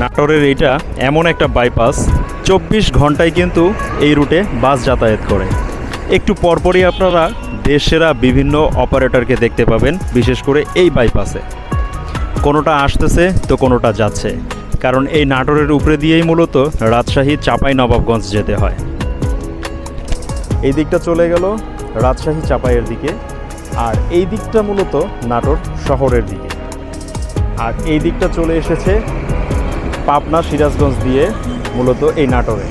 নাটোরের এইটা এমন একটা বাইপাস চব্বিশ ঘন্টায় কিন্তু এই রুটে বাস যাতায়াত করে। একটু পরপরই আপনারা দেশেরা বিভিন্ন অপারেটরকে দেখতে পাবেন, বিশেষ করে এই বাইপাসে কোনোটা আসতেছে তো কোনোটা যাচ্ছে। কারণ এই নাটোরের উপরে দিয়েই মূলত রাজশাহী চাপাই নবাবগঞ্জ যেতে হয়। এই দিকটা চলে গেল রাজশাহী চাপাইয়ের দিকে, আর এই দিকটা মূলত নাটোর শহরের দিকে। আর এই দিকটা চলে এসেছে পাবনা সিরাজগঞ্জ দিয়ে মূলত এই নাটোরে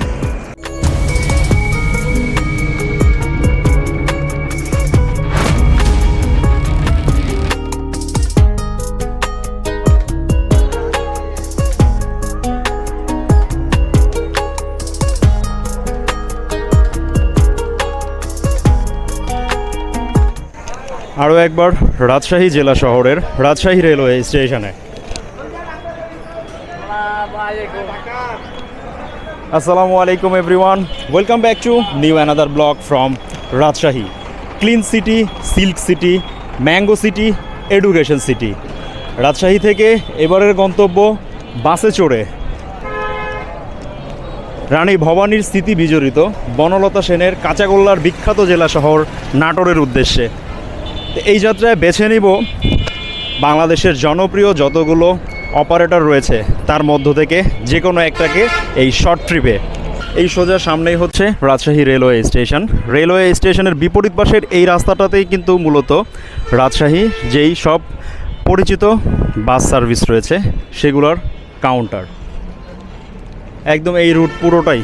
আরও একবার রাজশাহী জেলা শহরের রাজশাহী রেলওয়ে স্টেশনে। আসসালামু আলাইকুম everyone welcome back to new another blog from Rajshahi clean city silk city mango city education city Rajshahi থেকে এবারের গন্তব্য বাসে চড়ে রানী ভবানীর স্মৃতি বিজড়িত বনলতা সেনের কাঁচাগোল্লার বিখ্যাত জেলা শহর নাটোরের উদ্দেশ্যে। এই যাত্রায় বেছে নিব বাংলাদেশের জনপ্রিয় যতগুলো অপারেটর রয়েছে তার মধ্য থেকে যে কোনো একটাকে এই শর্ট ট্রিপে। এই সোজা সামনেই হচ্ছে রাজশাহী রেলওয়ে স্টেশন। রেলওয়ে স্টেশনের বিপরীত পাশের এই রাস্তাটাতেই কিন্তু মূলত রাজশাহী যেই সব পরিচিত বাস সার্ভিস রয়েছে, সেগুলোর কাউন্টার। একদম এই রুট পুরোটাই।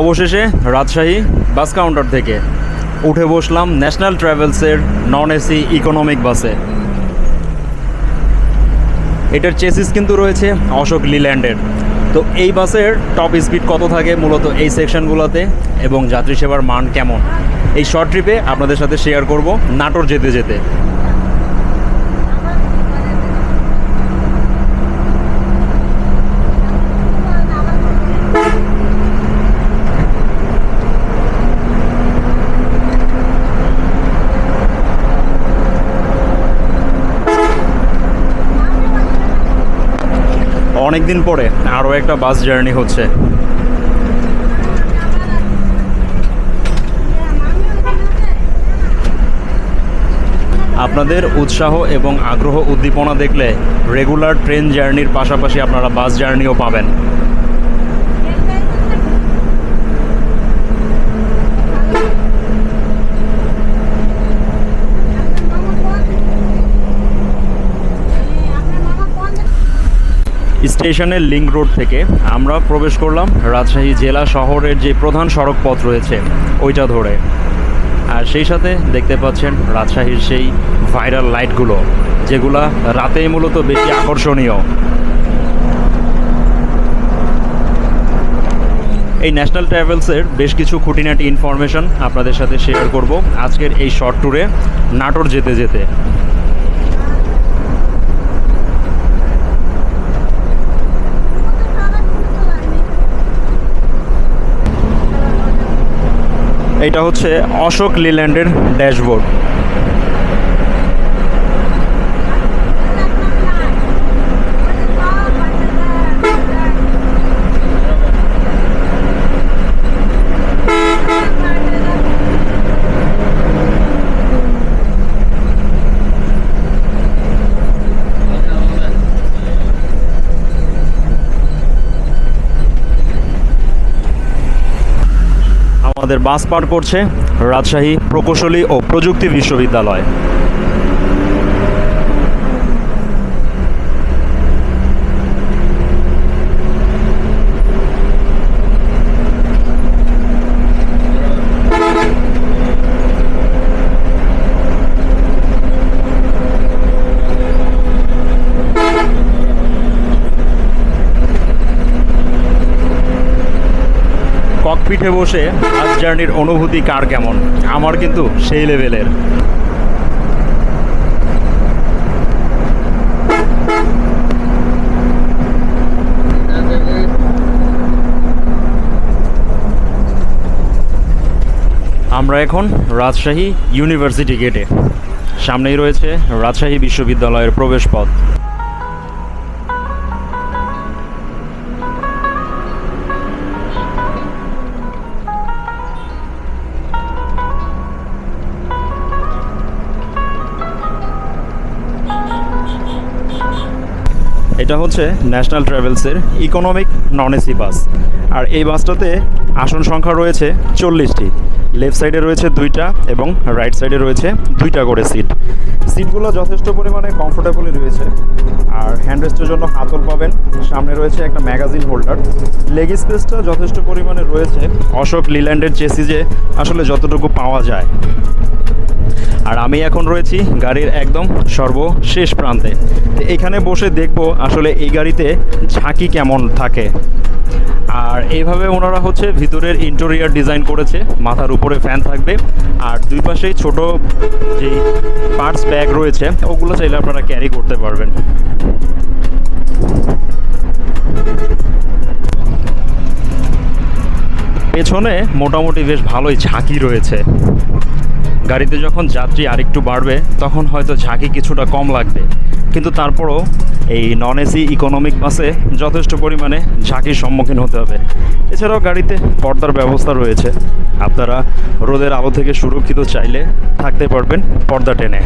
অবশেষে রাজশাহী বাস কাউন্টার থেকে উঠে বসলাম ন্যাশনাল ট্রাভেলসের নন এসি ইকোনমিক বাসে। এটার চেসিস কিন্তু রয়েছে অশোক লিল্যান্ডের। তো এই বাসের টপ স্পিড কত থাকে মূলত এই সেকশনগুলোতে এবং যাত্রী সেবার মান কেমন? এই শর্ট ট্রিপে আপনাদের সাথে শেয়ার করব, নাটোর যেতে যেতে। অনেক দিন পরে আরও একটা বাস জার্নি হচ্ছে। আপনাদের উৎসাহ এবং আগ্রহ উদ্দীপনা দেখলে রেগুলার ট্রেন জার্নির পাশাপাশি আপনারা বাস জার্নিও পাবেন। স্টেশনের লিঙ্ক রোড থেকে আমরা প্রবেশ করলাম রাজশাহী জেলা শহরের যে প্রধান সড়ক পথ রয়েছে, ওইটা ধরে। আর সেই সাথে দেখতে পাচ্ছেন রাজশাহীর সেই ভাইরাল লাইটগুলো, যেগুলা রাতেই মূলত বেশি আকর্ষণীয়। এই ন্যাশনাল ট্রাভেলসের বেশ কিছু খুঁটিনাটি ইনফরমেশন আপনাদের সাথে শেয়ার করব। আজকের এই শর্ট ট্যুরে নাটোর যেতে যেতে। এটা হচ্ছে অশোক লিল্যান্ডের ড্যাশবোর্ড। আমাদের বাস পার করছে রাজশাহী প্রকৌশলী ও প্রযুক্তি বিশ্ববিদ্যালয়। ককপিঠে বসে বাস জার্নির অনুভূতি কার কেমন? আমার কিন্তু সেই লেভেলের। আমরা এখন রাজশাহী ইউনিভার্সিটি গেটে। সামনেই রয়েছে রাজশাহী বিশ্ববিদ্যালয়ের প্রবেশপথ। এটা হচ্ছে ন্যাশনাল ট্রাভেলসের ইকোনমিক নন এসি বাস আর এই বাসটাতে আসন সংখ্যা রয়েছে চল্লিশটি। লেফট সাইডে রয়েছে দুইটা এবং রাইট সাইডে রয়েছে দুইটা করে সিট সিটগুলো যথেষ্ট পরিমাণে কমফোর্টেবলই রয়েছে। আর হ্যান্ডরেস্টের জন্য হাতল পাবেন। সামনে রয়েছে একটা ম্যাগাজিন হোল্ডার লেগ স্পেসটা যথেষ্ট পরিমাণে রয়েছে। অশোক লিল্যান্ডের চেসিজে আসলে যতটুকু পাওয়া যায়। আর আমি এখন রয়েছি গাড়ির একদম সর্বশেষ প্রান্তে। এখানে বসে দেখব আসলে এই গাড়িতে ঝাঁকি কেমন থাকে। আর এইভাবে ওনারা হচ্ছে ভিতরের ইন্টেরিয়ার ডিজাইন করেছে। মাথার উপরে ফ্যান থাকবে। আর দুই পাশেই ছোট যে পার্টস ব্যাগ রয়েছে ওগুলো চাইলে আপনারা ক্যারি করতে পারবেন। পেছনে মোটামুটি বেশ ভালোই ঝাঁকি রয়েছে। গাড়িতে যখন যাত্রী আরেকটু বাড়বে, তখন হয়তো ঝাঁকি কিছুটা কম লাগবে। কিন্তু তারপরও এই নন এসি ইকোনমিক বাসে যথেষ্ট পরিমাণে ঝাঁকির সম্মুখীন হতে হবে। এছাড়াও গাড়িতে পর্দার ব্যবস্থা রয়েছে। আপনারা রোদের আলো থেকে সুরক্ষিত চাইলে থাকতে পারবেন পর্দা টেনে।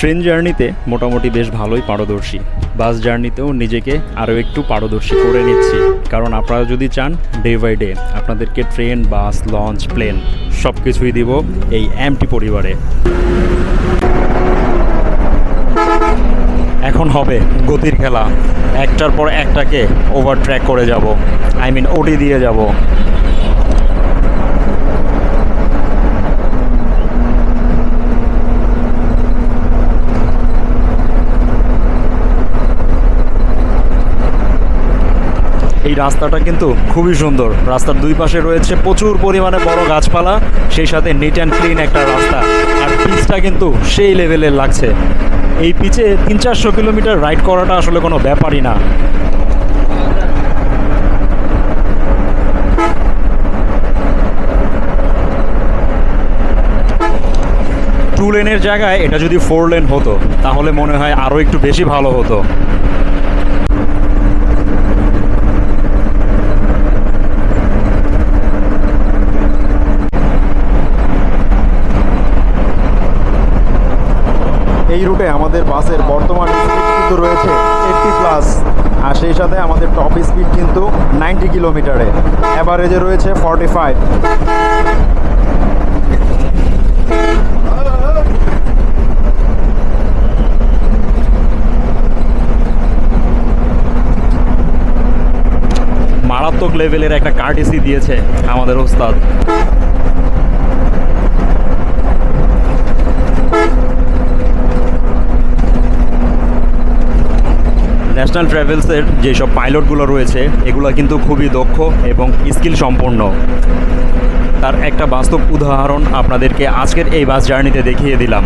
ট্রেন জার্নিতে মোটামুটি বেশ ভালোই পারদর্শী। বাস জার্নিতেও নিজেকে আরও একটু পারদর্শী করে নিচ্ছি। কারণ আপনারা যদি চান, ডে বাই ডে আপনাদেরকে ট্রেন, বাস, লঞ্চ, প্লেন সব কিছুই দিব এই এমটি পরিবারে। এখন হবে গতির খেলা। একটার পর একটাকে ওভার ট্র্যাক করে যাব। আই মিন ওটি দিয়ে যাব। এই রাস্তাটা কিন্তু খুবই সুন্দর। রাস্তার দুই পাশে রয়েছে প্রচুর পরিমাণে বড় গাছপালা, সেই সাথে নিট অ্যান্ড ক্লিন একটা রাস্তা। আর পিচটা কিন্তু সেই লেভেলের লাগছে। এই পিচে তিন চারশো কিলোমিটার রাইড করাটা আসলে কোনো ব্যাপারই না। টু লেনের জায়গায় এটা যদি ফোর লেন হতো, তাহলে মনে হয় আরও একটু বেশি ভালো হতো। এই রুটে আমাদের বাসের বর্তমান স্পিড কিন্তু রয়েছে এইটটি প্লাস আর সেই সাথে আমাদের টপ স্পিড কিন্তু নাইনটি কিলোমিটারে অ্যাভারেজে রয়েছে ফর্টি ফাইভ মারাত্মক লেভেলের একটা কার্টিসি দিয়েছে আমাদের ওস্তাদ। ন্যাশনাল ট্রাভেলসের যেসব পাইলটগুলো রয়েছে, এগুলো কিন্তু খুবই দক্ষ এবং স্কিল সম্পন্ন তার একটা বাস্তব উদাহরণ আপনাদেরকে আজকের এই বাস জার্নিতে দেখিয়ে দিলাম।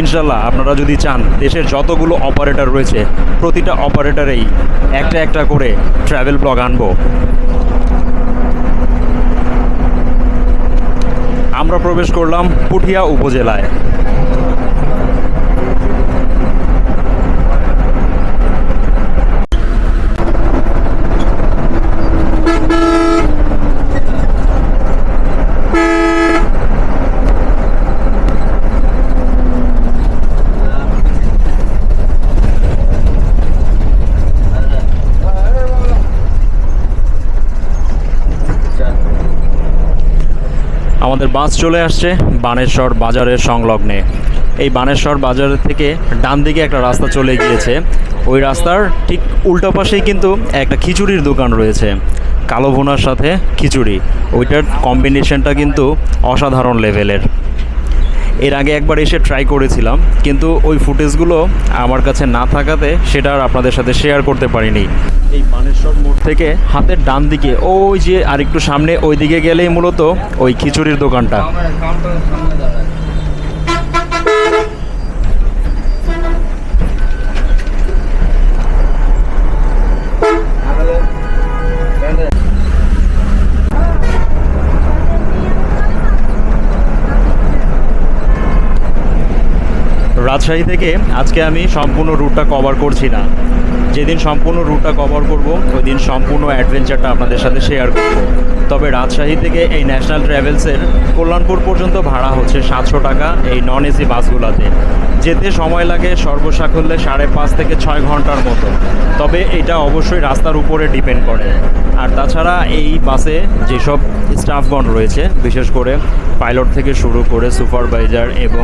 ইনশাল্লাহ আপনারা যদি চান, দেশের যতগুলো অপারেটর রয়েছে, প্রতিটা অপারেটরেই একটা একটা করে ট্রাভেল ব্লগ আনব। আমরা প্রবেশ করলাম পুঠিয়া উপজেলায়। আমাদের বাস চলে আসছে বানেশ্বর বাজারের সংলগ্নে। এই বানেশ্বর বাজারের থেকে ডান দিকে একটা রাস্তা চলে গিয়েছে। ওই রাস্তার ঠিক উল্টো পাশেই কিন্তু একটা খিচুড়ির দোকান রয়েছে। কালো ভুনার সাথে খিচুড়ি। ওইটার কম্বিনেশনটা কিন্তু অসাধারণ লেভেলের এর আগে একবার এসে ট্রাই করেছিলাম, কিন্তু ওই ফুটেজগুলো আমার কাছে না থাকাতে সেটা আর আপনাদের সাথে শেয়ার করতে পারিনি। এই মানেশ্বর মোড় থেকে হাতের ডান দিকে, ওই যে আরেকটু সামনে ওই দিকে গেলেই মূলত ওই খিচুড়ির দোকানটা। রাজশাহী থেকে আজকে আমি সম্পূর্ণ রুটটা কভার করছি না। যেদিন সম্পূর্ণ রুটটা কভার করব ওই দিন সম্পূর্ণ অ্যাডভেঞ্চারটা আপনাদের সাথে শেয়ার করব। তবে রাজশাহী থেকে এই ন্যাশনাল ট্রাভেলসের কল্যাণপুর পর্যন্ত ভাড়া হচ্ছে সাতশো টাকা এই নন এসি বাসগুলোতে। যেতে সময় লাগে সর্বসাকুল্যে সাড়ে পাঁচ থেকে ছয় ঘণ্টার মতো। তবে এটা অবশ্যই রাস্তার উপরে ডিপেন্ড করে। আর তাছাড়া এই বাসে যেসব স্টাফগণ রয়েছে, বিশেষ করে পাইলট থেকে শুরু করে সুপারভাইজার এবং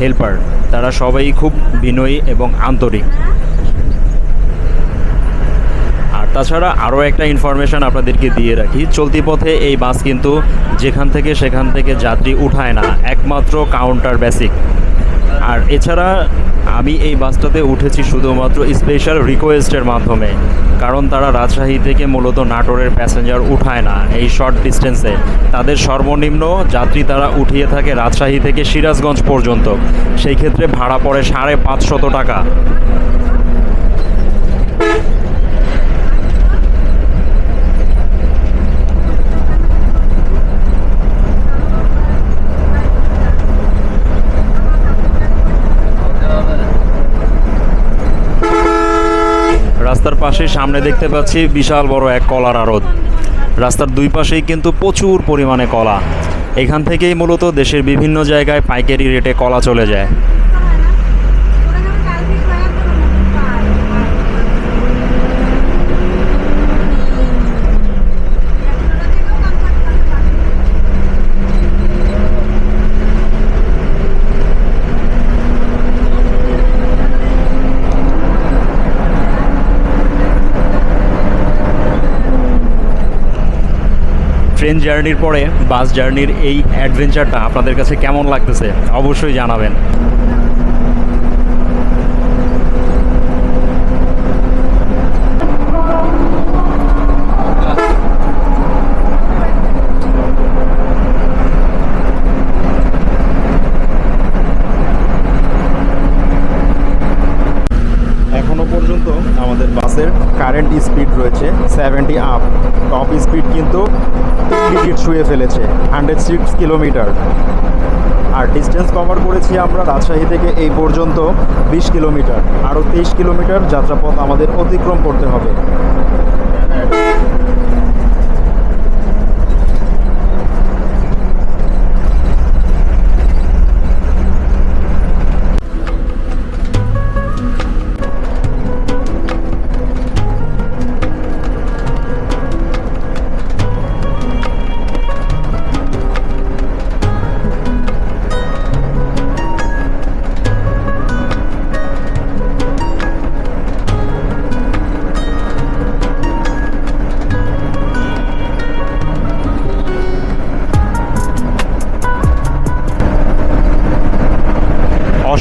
হেল্পার তারা সবাই খুব বিনয়ী এবং আন্তরিক। তাছাড়া আরও একটা ইনফরমেশান আপনাদেরকে দিয়ে রাখি, চলতি পথে এই বাস কিন্তু যেখান থেকে সেখান থেকে যাত্রী উঠায় না, একমাত্র কাউন্টার বেসিক আর এছাড়া আমি এই বাসটাতে উঠেছি শুধুমাত্র স্পেশাল রিকোয়েস্টের মাধ্যমে, কারণ তারা রাজশাহী থেকে মূলত নাটোরের প্যাসেঞ্জার উঠায় না এই শর্ট ডিস্টেন্সে তাদের সর্বনিম্ন যাত্রী তারা উঠিয়ে থাকে রাজশাহী থেকে সিরাজগঞ্জ পর্যন্ত, সেই ক্ষেত্রে ভাড়া পড়ে সাড়ে পাঁচশত টাকা। রাস্তার পাশে সামনে দেখতে পাচ্ছি বিশাল বড় এক কলার আড়ত। রাস্তার দুই পাশেই কিন্তু প্রচুর পরিমাণে কলা। এখান থেকেই মূলত দেশের বিভিন্ন জায়গায় পাইকারি রেটে কলা চলে যায়। ট্রেন জার্নির পরে বাস জার্নির এই অ্যাডভেঞ্চারটা আপনাদের কাছে কেমন লাগতেছে, অবশ্যই জানাবেন। আমাদের বাসের কারেন্ট স্পিড রয়েছে সেভেন্টি আপ টপ স্পিড কিন্তু টিকিট শুয়ে ফেলেছে হান্ড্রেড সিক্স কিলোমিটার আর ডিস্টেন্স কভার করেছি আমরা রাজশাহী থেকে এই পর্যন্ত বিশ কিলোমিটার আরও তেইশ কিলোমিটার যাত্রাপথ আমাদের অতিক্রম করতে হবে।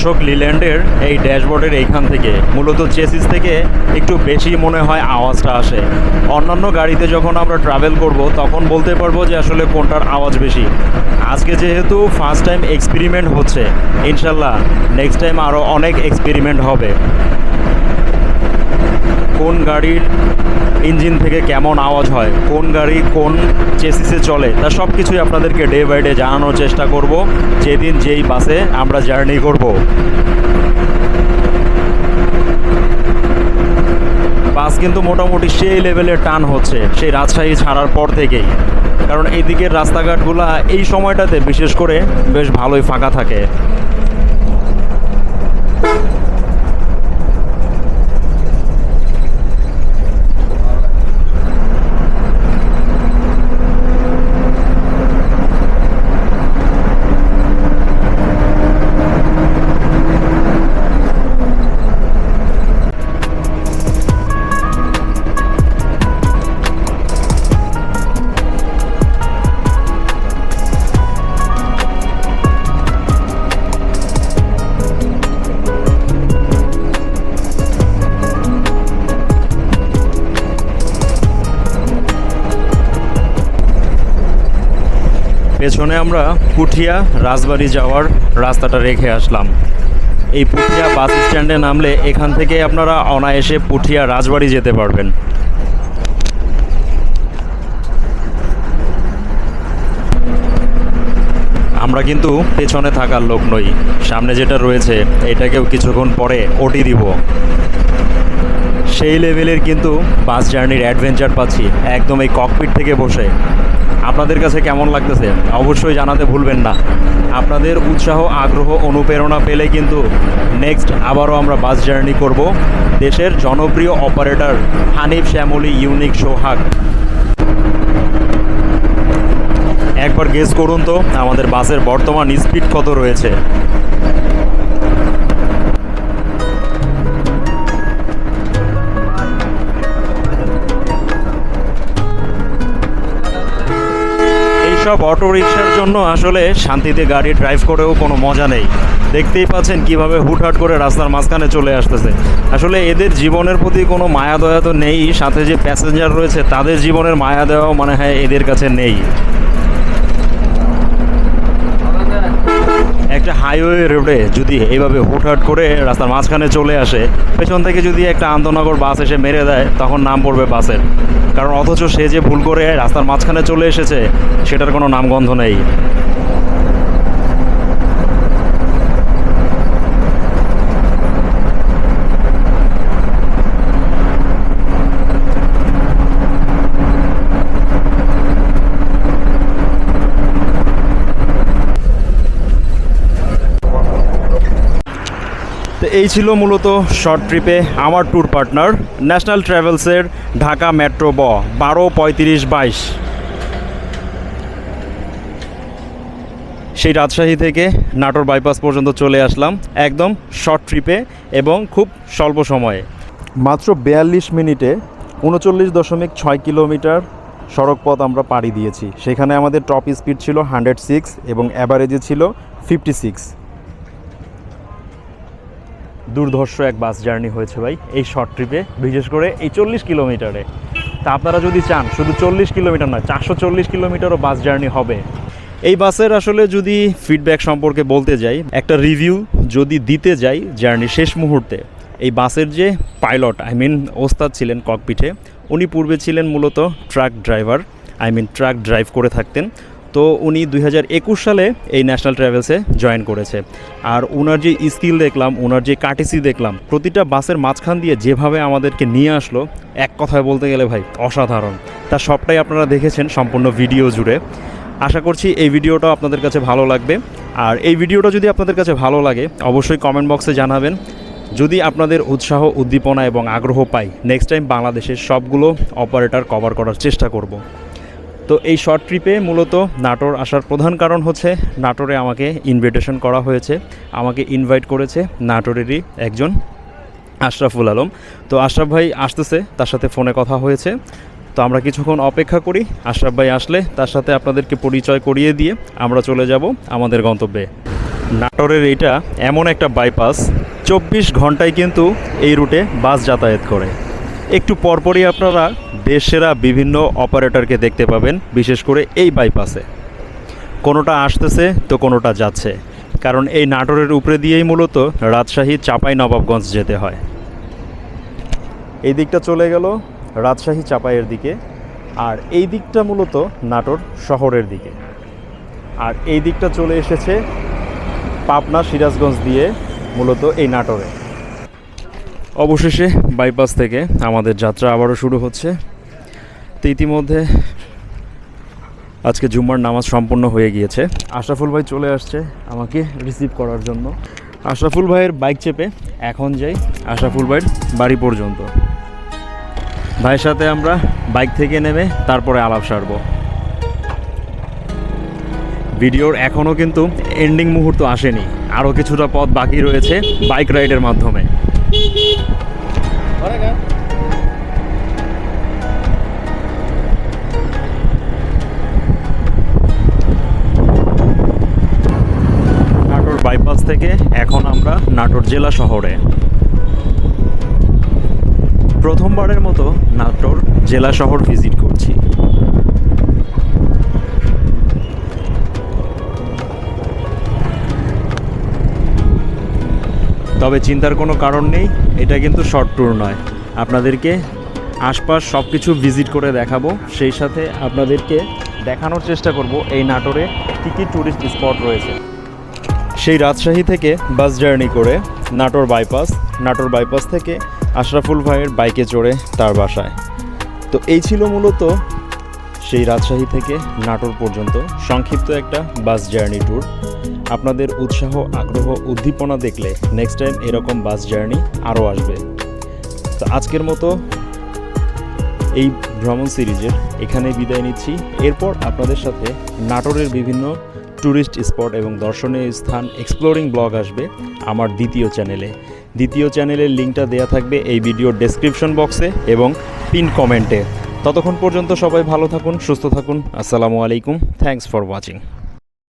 অশোক লিল্যান্ডের এই ড্যাশবোর্ডের এইখান থেকে, মূলত চেসিস থেকে একটু বেশি মনে হয় আওয়াজটা আসে। অন্যান্য গাড়িতে যখন আমরা ট্রাভেল করব, তখন বলতে পারব যে আসলে কোনটার আওয়াজ বেশি। আজকে যেহেতু ফার্স্ট টাইম এক্সপেরিমেন্ট হচ্ছে, ইনশাল্লাহ নেক্সট টাইম আরও অনেক এক্সপেরিমেন্ট হবে। কোন গাড়ির ইঞ্জিন থেকে কেমন আওয়াজ হয়, কোন গাড়ি কোন চেসিসে চলে, তা সব কিছুই আপনাদেরকে ডে বাই ডে জানানোর চেষ্টা করব। যেদিন যেই বাসে আমরা জার্নি করব। বাস কিন্তু মোটামুটি সেই লেভেলের টান হচ্ছে, সেই রাজশাহী ছাড়ার পর থেকেই। কারণ এই দিকের রাস্তাঘাটগুলো এই সময়টাতে বিশেষ করে বেশ ভালোই ফাঁকা থাকে। পেছনে আমরা পুঠিয়া রাজবাড়ি যাওয়ার রাস্তাটা রেখে আসলাম। এই পুঠিয়া বাস স্ট্যান্ডে নামলে এখান থেকে আপনারা অনায়াসে পুঠিয়া রাজবাড়ি যেতে পারবেন। আমরা কিন্তু পেছনে থাকার লোক নই। সামনে যেটা রয়েছে, এটাকেও কিছুক্ষণ পরে ওটি দিব। সেই লেভেলের কিন্তু বাস জার্নির অ্যাডভেঞ্চার পাচ্ছি। একদম এই ককপিট থেকে বসে। আপনাদের কাছে কেমন লাগতেছে? অবশ্যই জানাতে ভুলবেন না। আপনাদের উৎসাহ, আগ্রহ, অনুপ্রেরণা পেলে কিন্তু নেক্সট আবারও আমরা বাস জার্নি করব দেশের জনপ্রিয় অপারেটর হানিফ শ্যামলি ইউনিক সোহাগ। একবার গেস করুন তো, আমাদের বাসের বর্তমান স্পিড কত রয়েছে? এইসব অটো রিক্সার জন্য আসলে শান্তিতে গাড়ি ড্রাইভ করেও কোনো মজা নেই। দেখতেই পাচ্ছেন কীভাবে হুটহাট করে রাস্তার মাঝখানে চলে আসতেছে। আসলে এদের জীবনের প্রতি কোনো মায়া দয়া তো নেই, সাথে যে প্যাসেঞ্জার রয়েছে, তাদের জীবনের মায়া দেওয়াও মানে হয় এদের কাছে নেই। একটা হাইওয়ে রোডে যদি এইভাবে হুটহাট করে রাস্তার মাঝখানে চলে আসে, পেছন থেকে যদি একটা আন্তনগর বাস এসে মেরে দেয়, তখন নাম পড়বে বাসের কারণ অথচ সে যে ভুল করে রাস্তার মাঝখানে চলে এসেছে, সেটার কোনো নামগন্ধ নেই। তো এই ছিল মূলত শর্ট ট্রিপে আমার ট্যুর পার্টনার ন্যাশনাল ট্রাভেলসের ঢাকা মেট্রো ব বারো পঁয়ত্রিশ বাইশ। সেই রাজশাহী থেকে নাটোর বাইপাস পর্যন্ত চলে আসলাম একদম শর্ট ট্রিপে এবং খুব স্বল্প সময়ে। মাত্র বিয়াল্লিশ মিনিটে উনচল্লিশ দশমিক ছয় কিলোমিটার সড়ক পথ আমরা পাড়ি দিয়েছি। সেখানে আমাদের টপ স্পিড ছিল হান্ড্রেড সিক্স এবং অ্যাভারেজে ছিল ফিফটি সিক্স দুর্ধর্ষ এক বাস জার্নি হয়েছে ভাই, এই শর্ট ট্রিপে বিশেষ করে এই চল্লিশ কিলোমিটারে তা আপনারা যদি চান, শুধু চল্লিশ কিলোমিটার নয়, চারশো চল্লিশ কিলোমিটারও বাস জার্নি হবে। এই বাসের আসলে যদি ফিডব্যাক সম্পর্কে বলতে যাই, একটা রিভিউ যদি দিতে যাই জার্নি শেষ মুহূর্তে, এই বাসের যে পাইলট আই মিন ওস্তাদ ছিলেন ককপিঠে উনি পূর্বে ছিলেন মূলত truck driver I mean truck drive করে থাকতেন। তো উনি দুই হাজার একুশ সালে এই ন্যাশনাল ট্রাভেলসে জয়েন করেছে। আর ওনার যে স্কিল দেখলাম ওনার যে কাটিসি দেখলাম, প্রতিটা বাসের মাঝখান দিয়ে যেভাবে আমাদেরকে নিয়ে আসলো, এক কথায় বলতে গেলে ভাই, অসাধারণ। তা সবটাই আপনারা দেখেছেন সম্পূর্ণ ভিডিও জুড়ে। আশা করছি এই ভিডিওটাও আপনাদের কাছে ভালো লাগবে। আর এই ভিডিওটা যদি আপনাদের কাছে ভালো লাগে, অবশ্যই কমেন্ট বক্সে জানাবেন। যদি আপনাদের উৎসাহ, উদ্দীপনা এবং আগ্রহ পাই নেক্সট টাইম বাংলাদেশের সবগুলো অপারেটর কভার করার চেষ্টা করব। তো এই শর্ট ট্রিপে মূলত নাটোর আসার প্রধান কারণ হচ্ছে নাটোরে আমাকে ইনভিটেশন করা হয়েছে। আমাকে ইনভাইট করেছে নাটোরেরই একজন আশরাফুল আলম। তো আশরাফ ভাই আসতেছে, তার সাথে ফোনে কথা হয়েছে। তো আমরা কিছুক্ষণ অপেক্ষা করি। আশরাফ ভাই আসলে তার সাথে আপনাদেরকে পরিচয় করিয়ে দিয়ে আমরা চলে যাব আমাদের গন্তব্যে। নাটোরের এইটা এমন একটা বাইপাস চব্বিশ ঘন্টায় কিন্তু এই রুটে বাস যাতায়াত করে। একটু পরপরই আপনারা দেশেরা বিভিন্ন অপারেটরকে দেখতে পাবেন, বিশেষ করে এই বাইপাসে। কোনোটা আসতেছে তো কোনোটা যাচ্ছে, কারণ এই নাটোরের উপরে দিয়েই মূলত রাজশাহী চাপাই নবাবগঞ্জ যেতে হয়। এই দিকটা চলে গেল রাজশাহী চাপাইয়ের দিকে, আর এই দিকটা মূলত নাটোর শহরের দিকে। আর এই দিকটা চলে এসেছে পাবনা সিরাজগঞ্জ দিয়ে মূলত এই নাটোরে। অবশেষে বাইপাস থেকে আমাদের যাত্রা আবারও শুরু হচ্ছে। তো ইতিমধ্যে আজকে জুম্মার নামাজ সম্পূর্ণ হয়ে গিয়েছে। আশরাফুল ভাই চলে আসছে আমাকে রিসিভ করার জন্য। আশরাফুল ভাইয়ের বাইক চেপে এখন যাই আশরাফুল ভাইয়ের বাড়ি পর্যন্ত। ভাইয়ের সাথে আমরা বাইক থেকে নেমে তারপরে আলাপ সারব। ভিডিওর এখনও কিন্তু এন্ডিং মুহূর্ত আসেনি। আরও কিছুটা পথ বাকি রয়েছে বাইক রাইডের মাধ্যমে। নাটোর বাইপাস থেকে এখন আমরা নাটোর জেলা শহরে। প্রথমবারের মতো নাটোর জেলা শহর ভিজিট করছি। তবে চিন্তার কোনো কারণ নেই, এটা কিন্তু শর্ট ট্যুর নয়। আপনাদেরকে আশপাশ সব কিছু ভিজিট করে দেখাবো, সেই সাথে আপনাদেরকে দেখানোর চেষ্টা করব এই নাটোরে কী কী ট্যুরিস্ট স্পট রয়েছে। সেই রাজশাহী থেকে বাস জার্নি করে নাটোর বাইপাস নাটোর বাইপাস থেকে আশরাফুল ভাইয়ের বাইকে চড়ে তার বাসায়। তো এই ছিল মূলত সেই রাজশাহী থেকে নাটোর পর্যন্ত সংক্ষিপ্ত একটা বাস জার্নি ট্যুর আপনাদের উৎসাহ, আগ্রহ, উদ্দীপনা দেখলে নেক্সট টাইম এরকম বাস জার্নি আরও আসবে। তো আজকের মতো এই ভ্রমণ সিরিজের এখানে বিদায় নিচ্ছি। এরপর আপনাদের সাথে নাটোরের বিভিন্ন ট্যুরিস্ট স্পট এবং দর্শনীয় স্থান এক্সপ্লোরিং ব্লগ আসবে আমার দ্বিতীয় চ্যানেলে দ্বিতীয় চ্যানেলের লিঙ্কটা দেওয়া থাকবে এই ভিডিওর ডেসক্রিপশন বক্সে এবং পিন কমেন্টে ততক্ষণ পর্যন্ত সবাই ভালো থাকুন, সুস্থ থাকুন। আসসালামু আলাইকুম। Thanks for watching